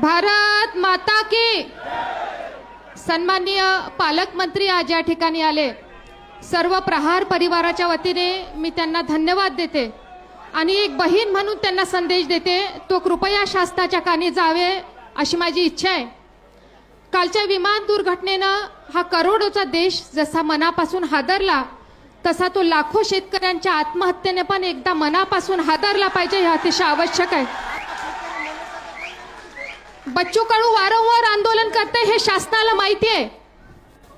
भारत माता की। सन्माननीय पालकमंत्री आज या ठिकाणी आले. सर्व प्रहार परिवाराच्या वतीने मी त्यांना धन्यवाद देते. आणि एक बहीण म्हणून त्यांना संदेश देते तो कृपया शास्त्राच्या कानी जावे अशी माझी इच्छा आहे. कालच्या विमान दुर्घटनेनं हा करोडोचा देश जसा मनापासून हादरला तसा तो लाखो शेतकऱ्यांच्या आत्महत्येने पण एकदा मनापासून हादरला पाहिजे हे अतिशय आवश्यक आहे. बच्चू कडू वारंवार आंदोलन करते हे शासनाला माहिती आहे.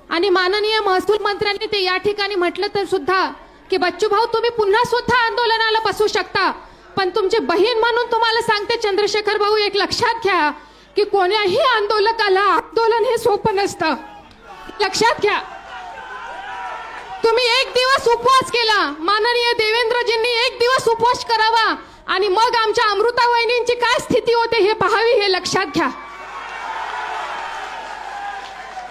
आणि माननीय महसूल मंत्र्यांनी ते या ठिकाणी म्हटलं तर सुद्धा की बच्चू भाऊ तुम्ही पुन्हा सुद्धा आंदोलनाला बसू शकता. पण तुमची बहीण म्हणून तुम्हाला सांगते चंद्रशेखर भाऊ एक लक्षात घ्या की कोण्याही आंदोलकाला आंदोलन हे सोपं नसतं. लक्षात घ्या. तुम्ही एक दिवस उपवास केला. माननीय देवेंद्रजींनी एक दिवस उपवास करावा. आणि मग आमच्या अमृता वहिनींची काय स्थिती होते हे पाहावी हे लक्षात घ्या.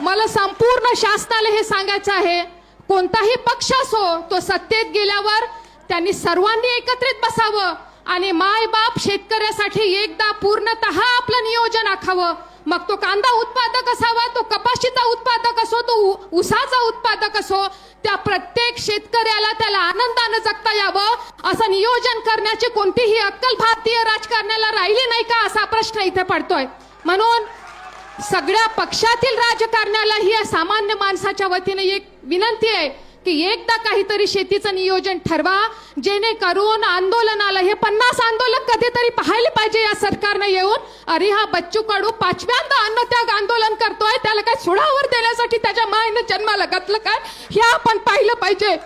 मला संपूर्ण शासनाला हे सांगायचं आहे कोणताही पक्ष असो तो सत्तेत गेल्यावर त्यांनी सर्वांनी एकत्रित बसावं आणि माय बाप शेतकऱ्यासाठी एकदा पूर्णतः आपलं नियोजन आखावं. मग तो कांदा उत्पादक असावा तो कपाशीचा उत्पादक असो तो उसाचा उत्पादक असो त्या प्रत्येक शेतकऱ्याला त्याला आनंदानं जगता यावं असं नियोजन करण्याची कोणतीही अक्कल भारतीय राजकारण्याला राहिली नाही का असा प्रश्न इथे पडतोय. म्हणून सगळ्या पक्षातील राजकारण्याला ही सामान्य माणसाच्या वतीने एक विनंती आहे. की एकदा काहीतरी शेतीचं नियोजन ठरवा जेणेकरून आंदोलनाला हे पन्नास आंदोलन कधीतरी पाहायला पाहिजे या सरकारनं येऊन अरे हा बच्चू कडू पाचव्यांदा अन्नत्याग आंदोलन करतोय त्याला काय सुडावर देण्यासाठी त्याच्या मायनं जन्माला घातलं काय? हे आपण पाहिलं पाहिजे.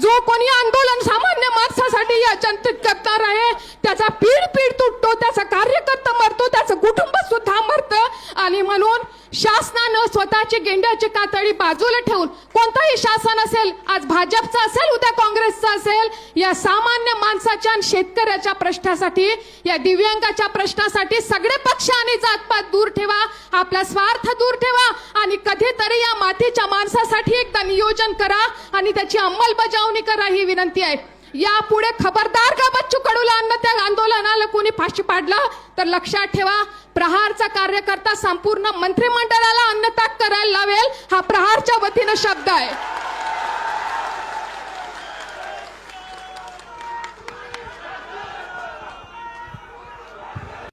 जो कोणी आंदोलन सामान्य माणसासाठी या जनतेत करणार आहे त्याचा पीड पीड तुटतो त्याचा कार्यकर्ता मरतो त्याचं कुटुंब सुद्धा मरतं. आणि म्हणून शासनानं स्वतःची गेंड्याची कातडी बाजूला ठेवून कोणताही शासन असेल आज भाजपचं असेल उद्या काँग्रेसचं असेल या सामान्य माणसाच्या आणि शेतकऱ्याच्या प्रश्नासाठी या दिव्यांगाच्या प्रश्नासाठी सगळे पक्ष आणि जातपात दूर ठेवा आपला स्वार्थ दूर ठेवा आणि कधीतरी या मातीच्या माणसासाठी एकदा नियोजन करा आणि त्याची अंमलबजावणी करा ही विनंती आहे. यापुढे खबरदार का बच्चू कडूला अन्न त्या आंदोलनाला कोणी फाशी पाडलं? तर लक्षात ठेवा प्रहारचा कार्यकर्ता संपूर्ण मंत्रिमंडळाला अन्नत्याग करायला लावेल हा प्रहारच्या वतीनं शब्द आहे.